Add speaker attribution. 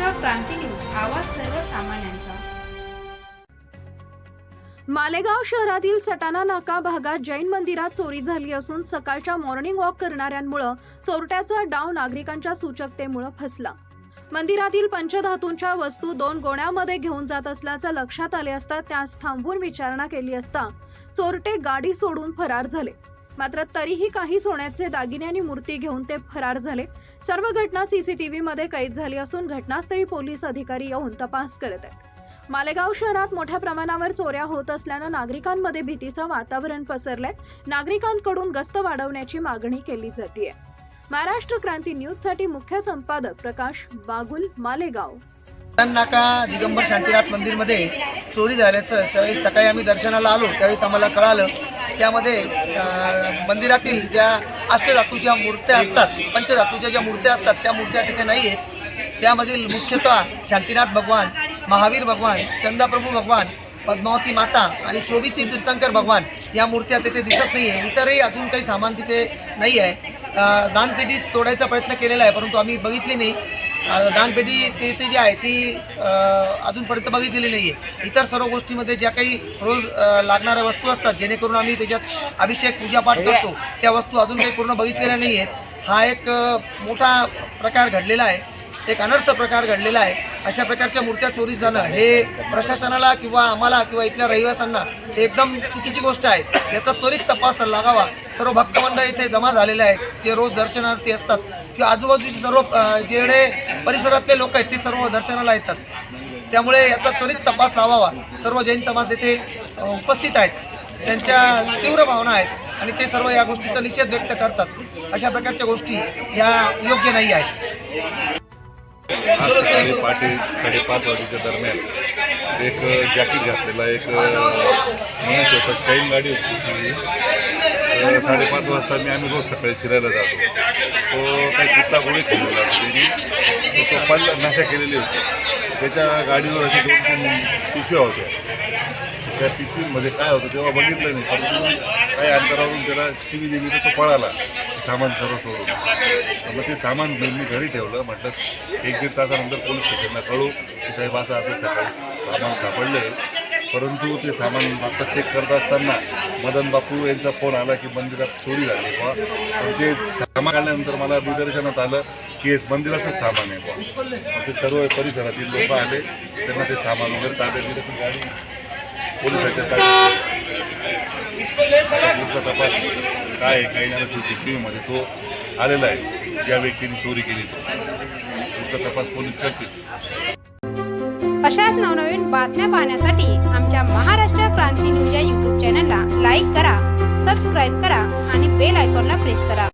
Speaker 1: Maharashtra Kranti news आवाज सर्वसामान्यांचा.
Speaker 2: मालेगाव शहरातील सटाणा नाका भागात जैन मंदिरात चोरी झाली असून सकाळच्या मॉर्निंग वॉक करणाऱ्यांमुळं चोरट्याचा डाव नागरिकांच्या सूचकतेमुळं फसला. मंदिरातील पंचधातूंच्या वस्तू दोन गोण्यामध्ये घेऊन जात असल्याचं लक्षात आले असता त्यास थांबवून विचारणा केली असता चोरटे गाडी सोडून फरार झाले. मात्र तरीही काही सोन्याचे दागिने आणि मूर्ती घेऊन ते फरार झाले. सर्व घटना सीसीटीव्ही मध्ये कैद झाली असून घटनास्थळी पोलीस अधिकारी येऊन तपास करत आहेत. मालेगाव शहरात मोठ्या प्रमाणावर चोऱ्या होत असल्यानं नागरिकांमध्ये भीतीचं वातावरण पसरलंय. नागरिकांकडून गस्त वाढवण्याची मागणी केली जाते महाराष्ट्र क्रांती न्यूजसाठी मुख्य संपादक प्रकाश बागुल मालेगाव.
Speaker 3: नाका दिगंबर शांतीनाथ मंदिरमध्ये चोरी झाल्याचं सकाळी आम्ही दर्शनाला आलो त्यावेळेस आम्हाला कळालं. त्यामध्ये मंदिरातील ज्या अष्टधातूच्या मूर्त्या असतात पंचधातूच्या ज्या मूर्त्या असतात त्या मूर्त्या तिथे नाही आहेत. त्यामधील मुख्यतः शांतीनाथ भगवान महावीर भगवान चंदाप्रभू भगवान पद्मावती माता आणि चोवीसी तीर्थंकर भगवान या मूर्त्या तिथे दिसत नाही आहे इतरही अजून काही सामान तिथे नाही आहे अं, दानपेटी तोडायचा प्रयत्न केलेला आहे परंतु आम्ही बघितली नाही. दानपेटी ते ते जी आहे ती अजूनपर्यंत बघितलेली नाही आहे इतर सर्व गोष्टीमध्ये ज्या काही रोज लागणाऱ्या वस्तू असतात जेणेकरून आम्ही त्याच्यात अभिषेक पूजापाठ करतो. त्या वस्तू अजून काही पूर्ण बघितलेल्या नाही आहेत हा एक मोठा प्रकार घडलेला आहे. एक अनर्थ प्रकार घडलेला आहे. अशा प्रकारच्या मूर्त्या चोरी जाणं हे प्रशासनाला किंवा आम्हाला किंवा इथल्या रहिवाशांना हे एकदम चुकीची गोष्ट आहे. याचा त्वरित तपास लागावा. सर्व भक्तमंडळ इथे जमा झालेले आहेत. जे रोज दर्शनार्थी असतात किंवा आजूबाजूचे सर्व जेवढे परिसरातले लोक आहेत ते सर्व दर्शनाला येतात. त्यामुळे याचा त्वरित तपास लावावा. सर्व जैन समाज येथे उपस्थित आहेत. त्यांच्या तीव्र भावना आहेत आणि ते सर्व या गोष्टीचा निषेध व्यक्त करतात. अशा प्रकारच्या गोष्टी या योग्य नाही आहेत.
Speaker 4: आज सकाळी पहाटे साडेपाच वाजेच्या दरम्यान एक जॅकेट घातलेला एक मनुष्य होता शाईन गाडी होती ती. तर साडेपाच वाजता मी आम्ही रोज सकाळी फिरायला जातो. तो काही कुत्ता गोळी खेळलेला होता त्यांनी. तो पडला नशा केलेली होती. त्याच्या गाडीवर असे दोन तीन पिशव्या होत्या. त्या पिशवीमध्ये काय होतं तेव्हा बघितलं नाही. परंतु काही अंतरावरून त्याला शिवी दिली तर तो पळाला. सामान सर्व सोडून. मग ते सामान घेऊन मी घरी ठेवलं. म्हटलं एक दीड तासानंतर पोलीस स्टेशनला कळू. की साहेब असं असं सकाळी सामान सापडले. परंतु ते सामान आता चेक करत असताना मदन बापू यांचा फोन आला की मंदिरात चोरी झाली बुवा. पण ते सामान काढल्यानंतर मला निदर्शनात आलं की हे मंदिराचंच सामान आहे बुवा. ते सर्व परिसरातील लोक आले. त्यांना ते सामान वगैरे ताब्यात दिलं. गाडी पोलिसाच्या ताब्यात पुढचा तपास काय आहे काही नाही सी सी टी व्हीमध्ये तो आलेला आहे. ज्या व्यक्तीने चोरी केली तो. पुढचा तपास पोलीस करतील.
Speaker 5: अशाच नवनवीन बातम्या पाहण्यासाठी आमच्या महाराष्ट्र क्रांती न्यूज या यूट्यूब चॅनलला लाईक करा सबस्क्राईब करा आणि बेल आयकॉनला प्रेस करा.